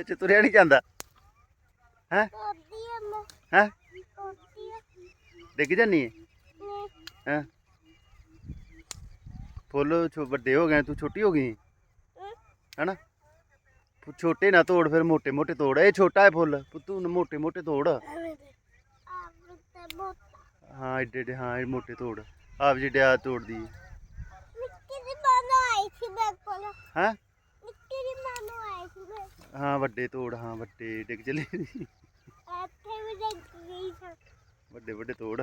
ਵਿੱਚ ਤੁਰਿਆ ਨਹੀਂ ਜਾਂਦਾ। ਹੈ? ਹੈ? ਡਿੱਗ ਜਾਨੀ ਹੈ ਹੈ? ਫੁੱਲ ਛੋ ਵੱਡੇ ਹੋ ਗਏ ਤੂੰ ਛੋਟੀ ਹੋ ਗਈ ਹੈਨਾ? ਛੋਟੇ ਨਾ ਤੋੜ ਫਿਰ ਮੋਟੇ ਮੋਟੇ ਤੋੜ। ਇਹ ਛੋਟਾ ਹੈ ਫੁੱਲ ਪੁੱਤੂ ਮੋਟੇ ਮੋਟੇ ਤੋੜ। ਤੇ ਹਾਂ ਏਡੇ ਏਡੇ ਹਾਂ ਇਹ ਮੋਟੇ ਤੋੜ। ਆਪ ਜਿਹੜੇ ਆ ਤੋੜਦੀ ਨਿੱਕੀ ਦੀ ਮਾਨੋ ਆਈ ਸੀ ਮੇਰੇ ਕੋਲ। ਹੈ? ਸੀ ਹਾਂ ਵੱਡੇ ਤੋੜ ਹਾਂ ਵੱਡੇ ਡਿੱਗ ਚਲੇ ਇੱਥੇ ਵੀ ਗਈ ਸੀ। ਵੱਡੇ ਵੱਡੇ ਤੋੜ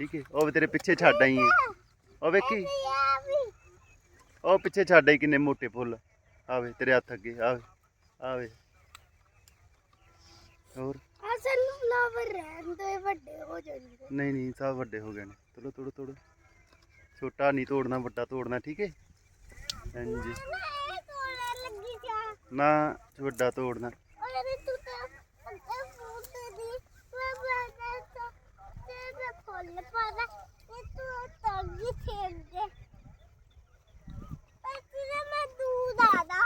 ਠੀਕ ਹੈ ਉਹ ਵੀ ਤੇਰੇ ਪਿੱਛੇ ਛੱਡ ਆਈ ਹੈ ਉਹ ਵੇਖੀ। ਇਹ ਉਹ ਪਿੱਛੇ ਛੱਡ ਆਈ ਕਿੰਨੇ ਮੋਟੇ ਫੁੱਲ। ਆਵੇ ਤੇਰੇ ਹੱਥ ਅੱਗੇ ਆਵੇ ਆਵੇ। ਹੋਰ? ਅਸਲ ਫਲਾਵਰ ਰਹਿਣ ਤੋਂ ਵੱਡੇ ਹੋ ਜਾਣਗੇ। ਨਹੀਂ ਨਹੀਂ ਸਭ ਵੱਡੇ ਹੋ ਗਏ ਨੇ। ਚਲੋ ਤੋੜੋ ਤੋੜੋ। ਛੋਟਾ ਨਹੀਂ ਤੋੜਨਾ ਵੱਡਾ ਤੋੜਨਾ ਠੀਕ ਹੈ ਹਾਂਜੀ ਮੈਂ ਇਹ ਤੋੜਨ ਲੱਗੀ ਸੀ ਨਾ ਵੱਡਾ ਤੋੜਨਾ। ਅਰੇ ਤੂੰ ਤਾਂ ਅੰਦਰ ਫੂਟ ਦੀ ਮੈਂ ਬਣਾ ਤਾ ਤੇ ਮੈਂ ਫੁੱਲ ਪਾਦਾ ਤੇ ਤੂੰ ਤੰਗੀ ਛੇੜ ਦੇ ਅਸਲ ਮੈਂ ਦੂਧ ਆਦਾ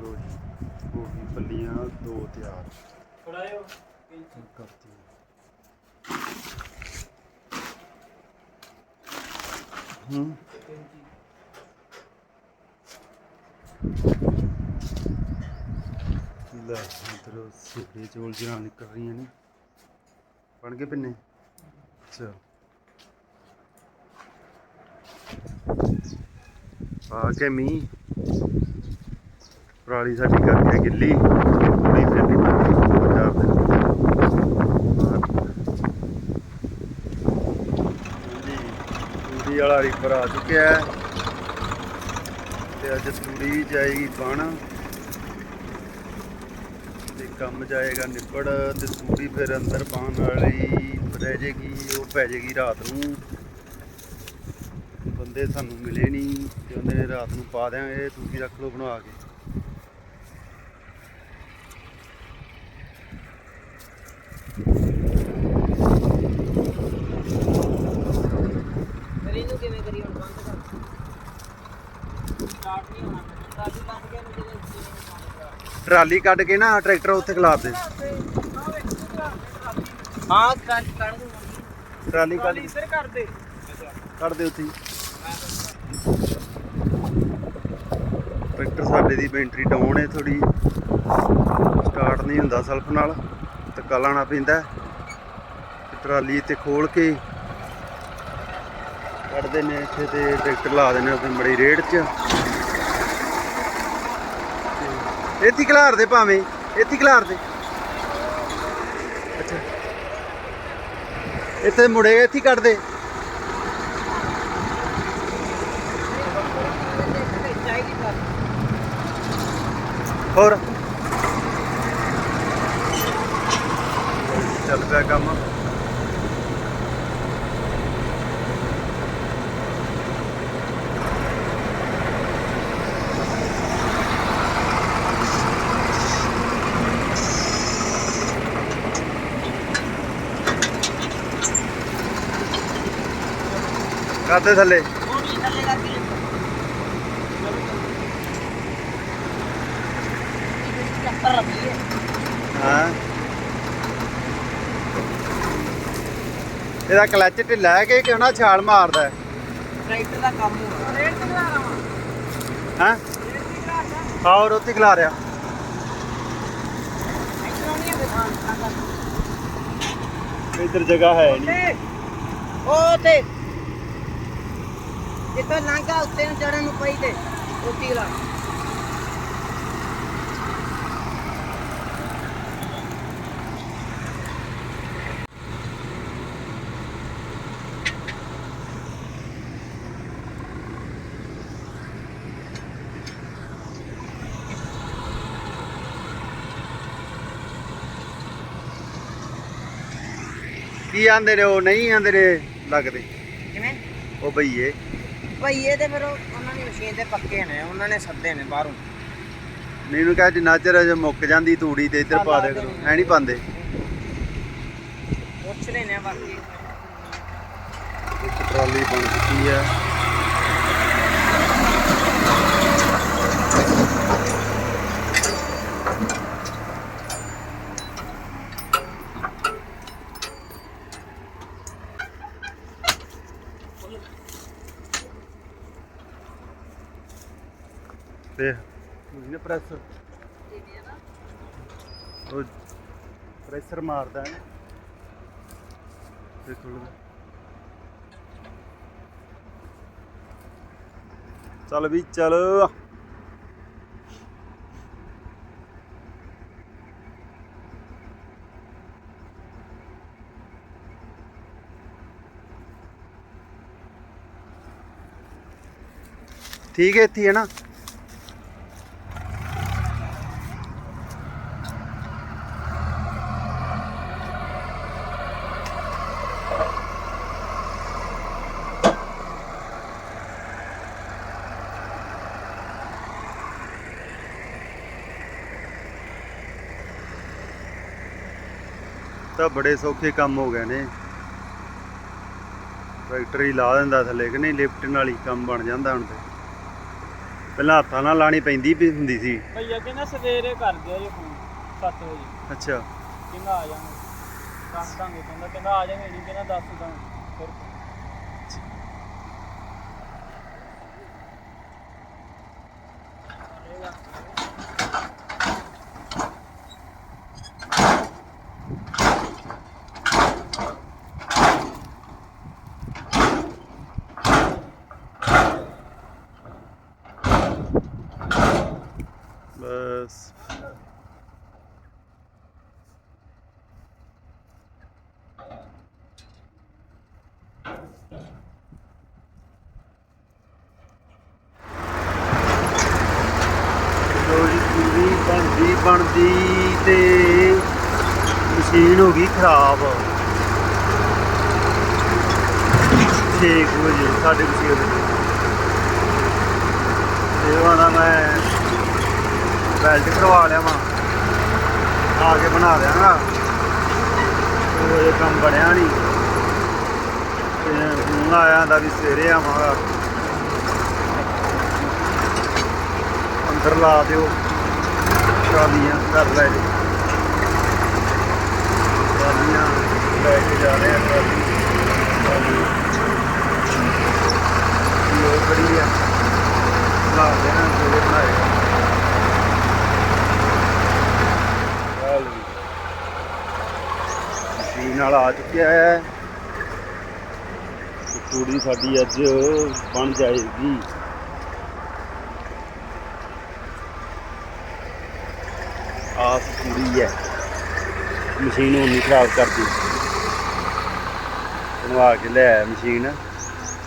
ਲੋ ਜੀ ਗੋਭੀ ਦੋ ਤਿਆਰ। ਫੜਾਇਓ। ਕਰਤੀ ਹੂੰ। ਲੈ ਇਧਰ ਸਿੱਧੇ ਚੋਲ ਜਿਹਾ ਨਿਕਲ ਰਹੀਆਂ ਨੇ। ਬਣ ਗਏ ਪਿੰਨੇ? ਅੱਛਾ ਆ ਕੇ ਮੀਂਹ। ਪਰਾਲੀ ਸਾਡੀ ਕਰਕੇ ਗਿੱਲੀ। ਪੂਰੀ ਫਿਰਨੀ ਪੈਂਦੀ ਪੰਜਾਬ ਦੇ ਤੂੜੀ ਵਾਲਾ ਰੀਪਰ ਆ ਚੁੱਕਿਆ ਹੈ। ਤੇ ਅੱਜ ਤੂੜੀ ਜਾਏਗੀ ਬਣ। ਤੇ ਕੰਮ ਜਾਏਗਾ ਨਿਬੜ ਤੇ ਤੂੜੀ ਫਿਰ ਅੰਦਰ ਪਾਉਣ ਵਾਲੀ ਰਹਿ ਜਾਏਗੀ ਉਹ ਪੈ ਜਾਏਗੀ ਰਾਤ ਨੂੰ। ਬੰਦੇ ਸਾਨੂੰ ਮਿਲੇ ਨਹੀਂ ਤੇ ਉਹਨੇ ਰਾਤ ਨੂੰ ਪਾ ਦਿਆਂਗੇ ਤੁਸੀਂ ਰੱਖ ਲਓ ਬਣਾ ਕੇ। ਕਿਵੇਂ ਕਰੀ ਹੁਣ ਬੰਦ ਕਰ। ਸਟਾਰਟ ਨਹੀਂ ਹੋਣਾ। ਸਾਡੀ ਬੰਦ ਗਿਆ ਨੂੰ ਜਦੋਂ ਕਿਵੇਂ ਪਾਣੀ ਟਰਾਲੀ ਕੱਢ ਕੇ ਨਾ ਟਰੈਕਟਰ ਉੱਥੇ ਖਲਾਰ ਦੇ। ਹਾਂ ਕੱਢ ਕੱਢ ਦੂੰ ਟਰਾਲੀ ਕੱਢ ਇੱਧਰ ਕਰ ਦੇ। ਕੱਢ ਦੇ ਉੱਥੇ। ਟਰੈਕਟਰ ਸਾਡੇ ਦੀ ਬੈਟਰੀ ਡਾਊਨ ਹੈ ਥੋੜੀ ਸਟਾਰਟ ਨਹੀਂ ਹੁੰਦਾ ਸਲਫ ਨਾਲ। ਧੱਕਾ ਲਾਣਾ ਪੈਂਦਾ। ਤੇ ਟਰਾਲੀ ਇੱਥੇ ਖੋਲ ਕੇ ਕੱਢਦੇ ਨੇ ਇੱਥੇ ਤੇ ਟਰੈਕਟਰ ਲਾ ਦਿੰਦੇ ਆਪਣੀ ਮੜੀ ਰੇਡ 'ਚ। ਇੱਥੇ ਹੀ ਖਿਲਾਰ ਦੇ ਭਾਵੇਂ, ਇੱਥੇ ਹੀ ਦੇ। ਅੱਛਾ। ਇੱਥੇ ਮੁੜੇ ਇੱਥੇ ਕੱਢਦੇ। ਹੋਰ ਚੱਲ ਪਿਆ ਕੰਮ ਕਰਦੇ ਥੱਲੇ ਥੋੜੀ ਥੱਲੇ। ਕਰਕੇ ਚੱਕਰ ਰੱਖੀ ਹੈ। ਹਾਂ ਇਹਦਾ ਕਲੱਚ ਢਿੱਲਾ ਹੈ ਕਿ ਕਿਉਂ ਨਾ ਛਾਲ ਮਾਰਦਾ ਹੈ? ਟਰੈਕਟਰ ਦਾ ਕੰਮ ਹੋਣਾ ਰੇਟ ਤੇ ਲਾ ਰਹਾ। ਹਾਂ ਹੋਰ ਉੱਥੇ ਖਿਲਾ ਰਿਆ ਇੱਧਰ ਜਗ੍ਹਾ ਹੈ ਨਹੀਂ। ਉਹ ਤੇ ਜਿੱਥੇ ਲੰਘਾ ਉੱਤੇ ਨੂੰ ਚੜਨ ਨੂੰ ਪਈ ਤੇ ਉੱਤੀ ਲਾ ਕੀ ਆਂਦੇ ਨੇ ਉਹ? ਨਹੀਂ ਆਂਦੇ ਨੇ ਲੱਗਦੇ। ਕਿਵੇਂ? ਉਹ ਬਈਏ। ਭਈਏ ਤੇ ਫਿਰ ਉਹ- ਉਹਨਾਂ ਦੀ ਮਸ਼ੀਨ ਤੇ ਪੱਕੇ ਨੇ ਉਹਨਾਂ ਨੇ ਸੱਦੇ ਨੇ ਬਾਹਰੋਂ। ਮੈਨੂੰ ਕਹੇ ਜਿੰਨਾ ਚਿਰ ਜੇ ਮੁੱਕ ਜਾਂਦੀ ਤੂੜੀ ਤੇ ਇੱਧਰ ਪਾ ਦੇ ਕਰੋ ਐ ਨਹੀਂ ਪਾਉਂਦੇ। ਪੁੱਛ ਲੈਨੇ ਆ ਬਾਕੀ। ਇੱਕ ਟਰਾਲੀ ਬਣ ਚੁੱਕੀ ਹੈ ਤੇ ਉਹਨੇ ਪ੍ਰੈਸ ਉਹ ਪ੍ਰੈਸ਼ਰ ਮਾਰਦਾ ਹੈ। ਨਾ ਤੇ ਚੱਲ ਵੀ ਚੱਲ। ਠੀਕ ਹੈ, ਇੱਥੇ ਹੈ ਨਾ? ਤਾਂ ਬੜੇ ਸੌਖੇ ਕੰਮ ਹੋ ਗਏ ਨੇ। ਫੈਕਟਰੀ ਲਾ ਦਿੰਦਾ ਥੱਲੇ ਕਿ ਨਹੀਂ ਲਿਫਟ ਨਾਲ ਹੀ ਕੰਮ ਬਣ ਜਾਂਦਾ ਹੁਣ ਤੇ। ਪਹਿਲਾਂ ਹੱਥਾਂ ਨਾਲ ਲਾਣੀ ਪੈਂਦੀ ਵੀ ਹੁੰਦੀ ਸੀ। ਭਈਆ ਕਹਿੰਦਾ ਸਵੇਰੇ ਕਰ ਦਿਓ ਜੀ ਫੋਨ 7 ਵਜੇ। ਅੱਛਾ। ਕਹਿੰਦਾ ਆ ਜਾਵਾਂਗੇ ਦੱਸ ਦਾਂਗੇ ਕਹਿੰਦਾ ਕਹਿੰਦਾ ਆ ਜਾਵਾਂਗੇ ਨਹੀਂ ਕਹਿੰਦਾ ਦੱਸ ਦਾਂਗੇ ਫਿਰ ਬਸ ਲੋ ਜੀ ਪੂਰੀ ਬਣਦੀ ਤੇ ਮਸ਼ੀਨ ਹੋ ਗਈ ਖਰਾਬ। 6 ਵਜੇ, ਸਾਢੇ ਕੁ ਛੇ ਵਜੇ। ਤੇ ਉਹਦਾ ਮੈਂ ਬੈਲਟ ਕਰਵਾ ਲਿਆ ਵਾਂ। ਆ ਕੇ ਬਣਾ ਦਿਆਂਗਾ ਉਹ ਇਹ ਕੰਮ ਬਣਿਆ ਨਹੀਂ ਤੇ ਹੁਣ ਆਇਆ ਦਾ ਵੀ ਸਵੇਰੇ ਆਵਾਂਗਾ। ਅੰਦਰ ਲਾ ਦਿਓ। ਟਰਾਲੀਆਂ ਕਰ ਲੈ ਜੀ ਟਰਾਲੀਆਂ ਲੈ ਕੇ ਜਾ ਰਹੇ ਆ ਟਰਾਲੀ। ਲੋਕ ਖੜੀ ਆ ਲਾ ਦੇਣਾ ਸਵੇਰੇ ਬਣਾਏਗਾ ਮਸ਼ੀਨ ਨਾਲ ਆ ਚੁੱਕਿਆ ਹੈ। ਤੇ ਤੂੜੀ ਸਾਡੀ ਅੱਜ ਬਣ ਜਾਏਗੀ। ਪੂਰੀ ਹੈ। ਮਸ਼ੀਨ ਨੂੰ ਨਹੀਂ ਖਰਾਬ ਕਰਦੀ। ਬਣਵਾ ਕੇ ਲਿਆ ਮਸ਼ੀਨ।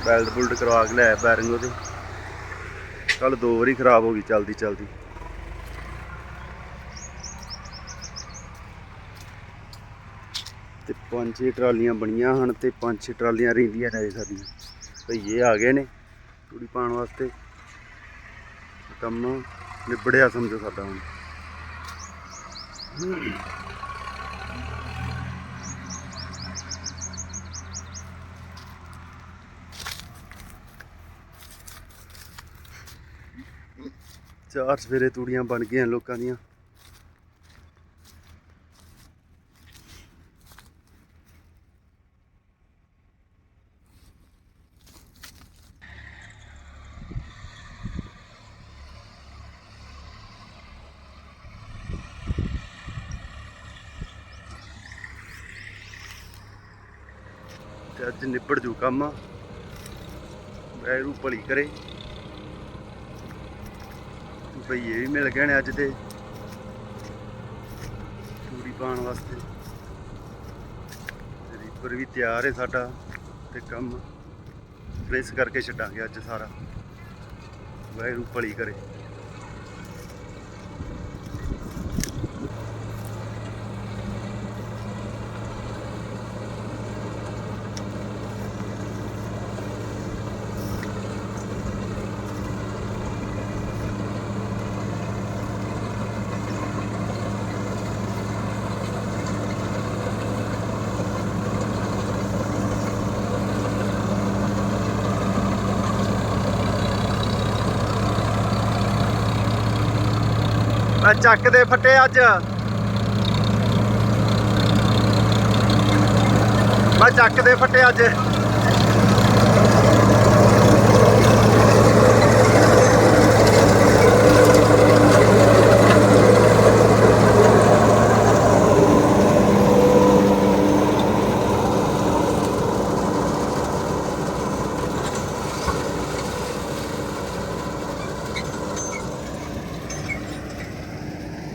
ਬੈਲਟ ਬੁਲਟ ਕਰਵਾ ਕੇ ਲੈ ਬੈਰਿੰਗ ਉਹਦੇ। ਕੱਲ ਦੋ ਵਾਰੀ ਖਰਾਬ ਹੋ ਗਈ, ਚਲਦੀ ਚਲਦੀ। ਤੇ ਪੰਜ ਛੇ ਟਰਾਲੀਆਂ ਬਣੀਆਂ ਹਨ ਤੇ ਪੰਜ ਛੇ ਟਰਾਲੀਆਂ ਰਹਿੰਦੀਆਂ ਨੇ ਅਜੇ ਸਾਡੀਆਂ। ਭਈਏ ਆ ਗਏ ਨੇ ਤੂੜੀ ਪਾਉਣ ਵਾਸਤੇ। ਕੰਮ ਨਿਬੜਿਆ ਸਮਝੋ ਸਾਡਾ ਹੁਣ। ਚਾਰ ਸਵੇਰੇ ਤੂੜੀਆਂ ਬਣ ਗਈਆਂ ਲੋਕਾਂ ਦੀਆਂ ਤੇ ਅੱਜ ਨਿਬੜ ਜੂ ਕੰਮ। ਵੈਰੂ ਭਲੀ ਕਰੇ। ਭਈਏ ਵੀ ਮਿਲ ਗਏ ਨੇ ਅੱਜ ਤੇ ਚੂੜੀ ਪਾਉਣ ਵਾਸਤੇ। ਤੇ ਰੀਪਰ ਵੀ ਤਿਆਰ ਹੈ ਸਾਡਾ ਤੇ ਕੰਮ। ਪ੍ਰੈਸ ਕਰਕੇ ਛੱਡਾਂਗੇ ਅੱਜ ਸਾਰਾ। ਵੈਰੂ ਭਲੀ ਕਰੇ। ਆ ਚੱਕ ਦੇ ਫੱਟੇ ਅੱਜ। ਮੈਂ ਚੱਕ ਦੇ ਫੱਟੇ ਅੱਜ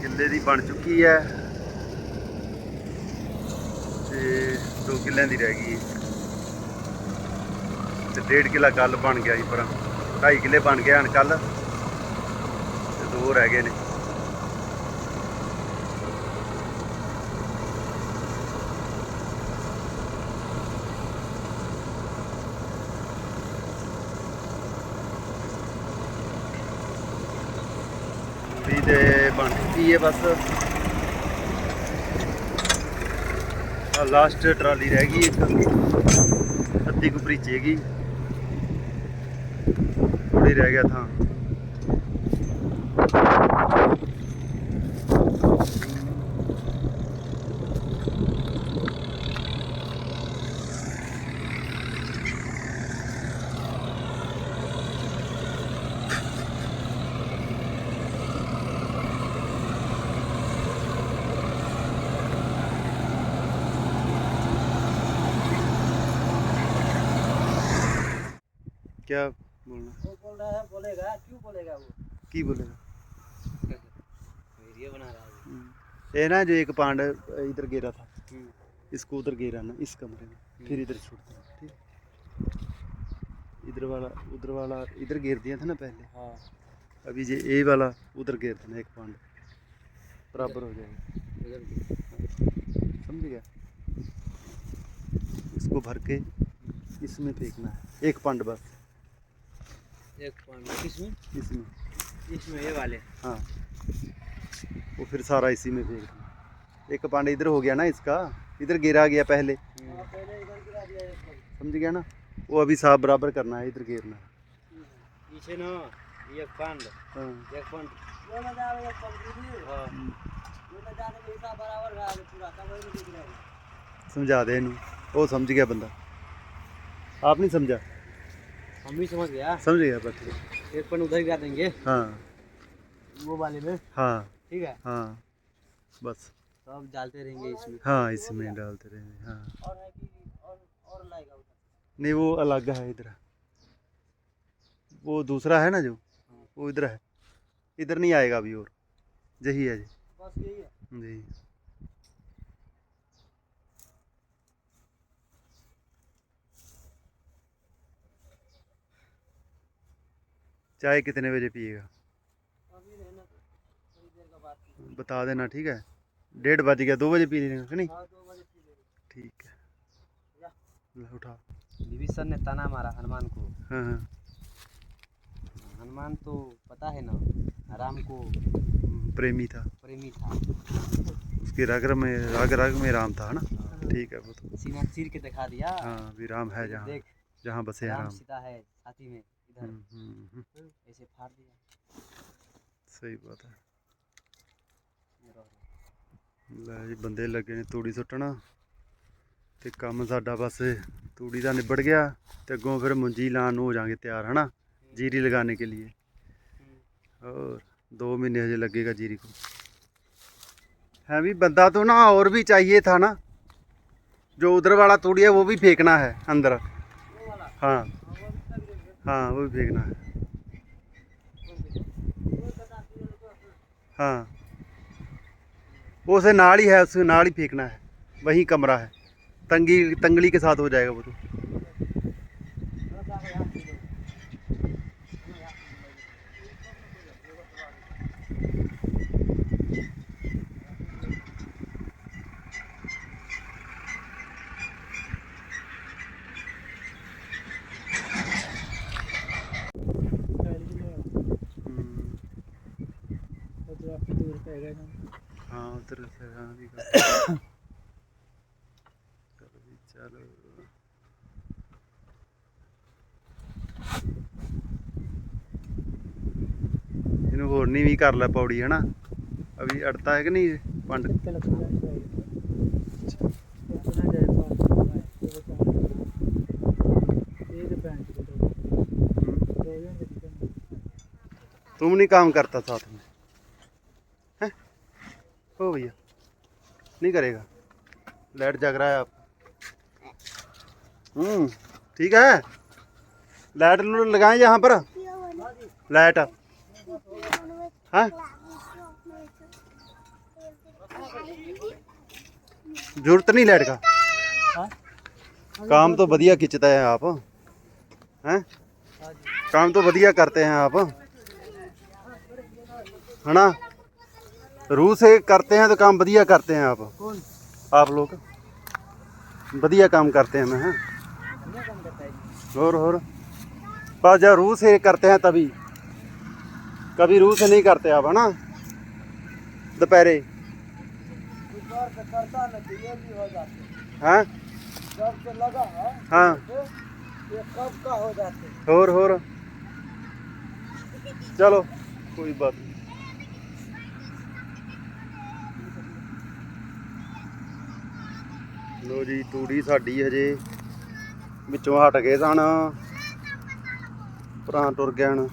ਕਿੱਲੇ ਦੀ ਬਣ ਚੁੱਕੀ ਹੈ ਤੇ 2 ਕਿੱਲਿਆਂ ਦੀ ਰਹਿ ਗਈ ਹੈ। ਤੇ ਡੇਢ ਕਿੱਲਾ ਕੱਲ ਬਣ ਗਿਆ ਜੀ ਪਰ 2.5 ਕਿੱਲੇ ਬਣ ਗਏ ਹਨ ਕੱਲ। ਤੇ ਦੋ ਰਹਿ ਗਏ ਨੇ। ਵੀ ਤੇ ਬਣ ਚੁੱਕੀ ਹੈ ਬਸ। ਆ ਲਾਸਟ ਟਰਾਲੀ ਰਹਿ ਗਈ ਇੱਕ। ਅੱਧੀ ਕੁ ਭਰੀਚੇਗੀ ਥੋੜੀ ਰਹਿ ਗਿਆ ਥਾਂ क्या बोलना वो बोल रहा है बोलेगा? क्यों बोलेगा वो? की बोलेगा? वीडियो बना रहा है हम्म। ये ना जो एक पांड इधर गिरा था इसको उधर गिरा ना इस कमरे में फिर इधर छोड़ दिया ठीक इधर वाला उधर वाला इधर गिर दिया था ना पहले? हाँ। अभी ये ए वाला उधर गिर देना एक पांड। बराबर हो जाएगा। समझ गया? इसको भर के इसमें फेंकना है। एक पांड बस। एक पॉइंट किसमें इसमें इसमें ये वाले हाँ वो फिर सारा इसी में फेंक देना एक पांड इधर हो गया ना इसका इधर गिरा गया पहले पहले इधर गिरा दिया एक पॉइंट समझ गया ना वो अभी साफ बराबर करना है इधर गिरना है पीछे ना एक पांड हाँ एक पांड वो ना जावे एक पांड हां वो ना जाने के हम भी समझ गया। समझ गया बस एक पांड उधर गिरा देंगे हाँ। वो वाले में। हाँ। ठीक है? हाँ। बस। तो अब डालते रहेंगे इसमें। हाँ इसमें डालते रहेंगे हाँ। और है कि और और लाएगा नहीं वो अलग है इधर। वो दूसरा है ना जो? वो इधर है। इधर नहीं आएगा अभी और। यही है जी। बस यही है। जी। चाय कितने बजे पिएगा? तो बता देना ठीक है? डेढ़ बज गया दो बजे पी लेगा नहीं? हाँ ठीक है। उठा। विभीषण ने ताना मारा हनुमान को। हाँ हाँ। हनुमान तो पता है ना राम को प्रेमी था। प्रेमी था। उसके रग में रग रग में राम था ना? ठीक है वो तो। सीना चीर के दिखा दिया। हाँ भी राम है जहाँ जहाँ बसे राम राम। सीता है छाती में। ਬੰਦੇ ਲੱਗੇ ਨੇ ਤੂੜੀ ਸੁੱਟਣਾ। ਤੇ ਕੰਮ ਸਾਡਾ ਬਸ ਤੂੜੀ ਦਾ ਨਿਬੜ ਗਿਆ ਤੇ ਅੱਗੋਂ ਫਿਰ ਮੁੰਜੀ ਲਾਣ ਨੂੰ ਹੋ ਜਾਾਂਗੇ ਤਿਆਰ ਹਨਾ? ਜੀਰੀ ਲਗਾਉਣੇ ਕੇ ਲਈ ਹੋਰ 2 ਮਹੀਨੇ ਹਜੇ ਲੱਗੇਗਾ ਜੀਰੀ ਕੋ। है भी बंदा तो ना और भी चाहिए था ना जो उधर वाला तोड़िया वो भी फेंकना है अंदर हाँ हाँ, वो भी तब देंगे। हाँ वो भी फेंकना है वो बता दिया तो अपना। हाँ वो उसे नाल ही है उसके नाल ही फेंकना है वही कमरा है तंगी तंगली के साथ हो जाएगा वो तो ਹੈਗਾ ਕੰਮ ਹਾਂ ਉਧਰ ਸਰਾਂ ਦੀ ਗੱਲ ਚਲੋ ਵੀ ਚਲੋ। ਇਹਨੂੰ ਹੋਰ ਨਹੀਂ ਵੀ ਕਰ ਲੈ ਪੌੜੀ ਹਨਾ? ਅਭੀ ਅੜਤਾ ਹੈ ਕਿ ਨਹੀਂ ਪੰਡ? ਤੂੰ ਨਹੀਂ ਕੰਮ ਕਰਤਾ ਸਾਥ ਮੇਂ हो भैया, नहीं करेगा। लाइट जग रहा है आप हम्म ठीक है? लाइट लगाएँ यहाँ पर। लाइट हाँ? ज़रूरत नहीं लाइट का। हाँ काम तो बढ़िया खिंचता है आप। हैं? काम तो बढ़िया करते हैं आप। है ना? रूह से करते हैं तो काम बढ़िया करते हैं आप कौन आप लोग बढ़िया काम करते हैं मैं हैं? और और पर जब रूह से करते हैं तभी कभी रूह से नहीं करते आप है ना दोपहरे हो हैं जब से लगा ये कब का जाते और और चलो कोई बात नहीं ਲੋ ਜੀ ਤੂੜੀ ਸਾਡੀ ਹਜੇ ਵਿੱਚੋਂ ਹਟ ਗਏ ਸਨ ਭਰਾ ਟੁਰ ਗਿਆ ਹਨ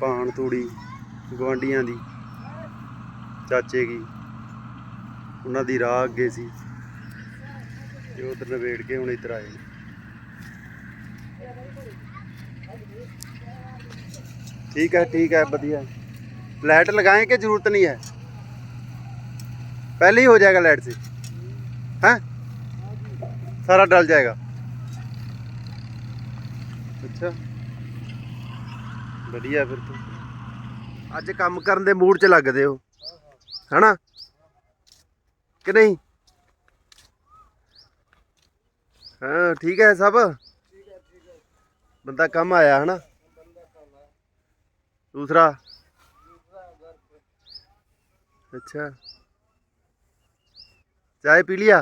ਪਾਣ ਤੂੜੀ ਗਵਾਂਡੀਆਂ ਦੀ ਚਾਚੇ ਕੀ ਉਹਨਾਂ ਦੀ ਰਾਹ ਅੱਗੇ ਸੀ ਤੇ ਉਧਰ ਨਵੇੜ ਕੇ ਹੁਣ ਇੱਧਰ ਆਏ ਨੇ ठीक है ठीक है बढ़िया लाइट लगाएं कि जरूरत नहीं है पहले ही हो जाएगा लाइट से हैं सारा डल जाएगा ਅੱਛਾ ਵਧੀਆ ਫਿਰ ਤੋਂ ਅੱਜ ਕੰਮ ਕਰਨ ਦੇ ਮੂਡ 'ਚ ਲੱਗਦੇ ਹੋ ਹਨਾ ਕਿ ਨਹੀਂ ਹਾਂ ਠੀਕ ਹੈ ਸਭ ਬੰਦਾ ਕੰਮ ਆਇਆ ਹਨਾ दूसरा अच्छा चाय पी लिया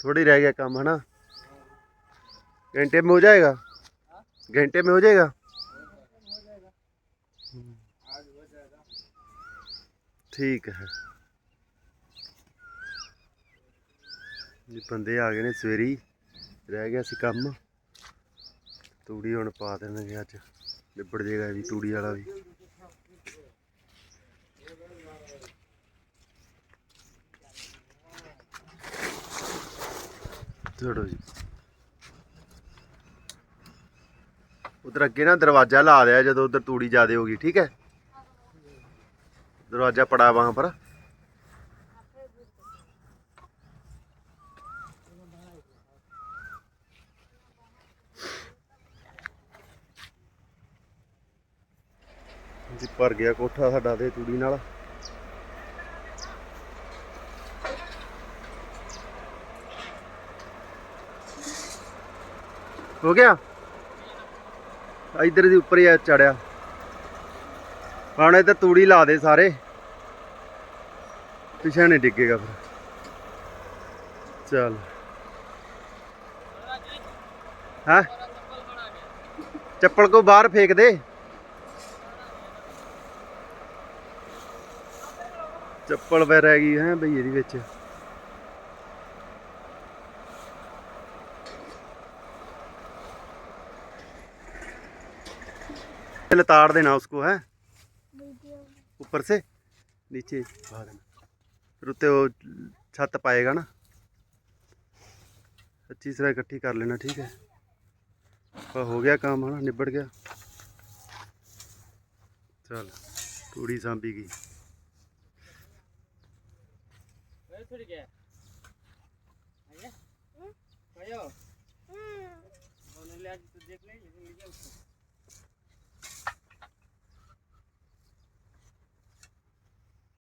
थोड़ी रह गया काम है ना घंटे में हो जाएगा घंटे में हो जाएगा ठीक है ਜੀ ਬੰਦੇ ਆ ਗਏ ਨੇ ਸਵੇਰੀ ਰਹਿ ਗਿਆ ਸੀ ਕੰਮ ਤੂੜੀ ਹੁਣ ਪਾ ਦੇਣਗੇ ਅੱਜ ਲਿਬੜ ਜੇਗਾ ਇਹ ਵੀ ਤੂੜੀ ਵਾਲਾ ਵੀ ਛੋੜੋ ਜੀ। ਉਧਰ ਅੱਗੇ ਨਾ ਦਰਵਾਜ਼ਾ ਲਾ ਦਿਆ ਜਦੋਂ ਉਧਰ ਤੂੜੀ ਜ਼ਿਆਦੇ ਹੋ ਗਈ, ਠੀਕ ਹੈ? ਦਰਵਾਜ਼ਾ ਪੜਾ ਵਹਾਂ ਪਰ ਜੀ ਭਰ ਗਿਆ ਕੋਠਾ ਸਾਡਾ ਤੇ ਤੂੜੀ ਨਾਲ। ਹੋ ਗਿਆ? ਇਧਰ ਦੀ ਉੱਪਰ ਹੀ ਚੜਿਆ। ਹੁਣ ਇੱਧਰ ਤੂੜੀ ਲਾ ਦੇ ਸਾਰੇ। ਪਿਛੇ ਨਹੀਂ ਡਿੱਗੇਗਾ ਫਿਰ। ਚੱਲ। ਹਾਂ? ਚੱਪਲ ਕੋ ਬਾਹਰ ਫੇਕ ਦੇ। ਚੱਪਲ ਪੈ ਰਹਿ ਗਈ ਹੈ ਬਈ ਇਹਦੇ ਵਿੱਚ। लताड़ देना उसको है? ऊपर से? नीचे। देना फिर उत्ते वो छत पाएगा ना? अच्छी तरह इकट्ठी कर लेना ठीक है? हो गया काम है ना? निबड़ गया। चल तूड़ी सांभी गई वही थोड़ी क्या? आइए। आयो बोलने ले आज देख ले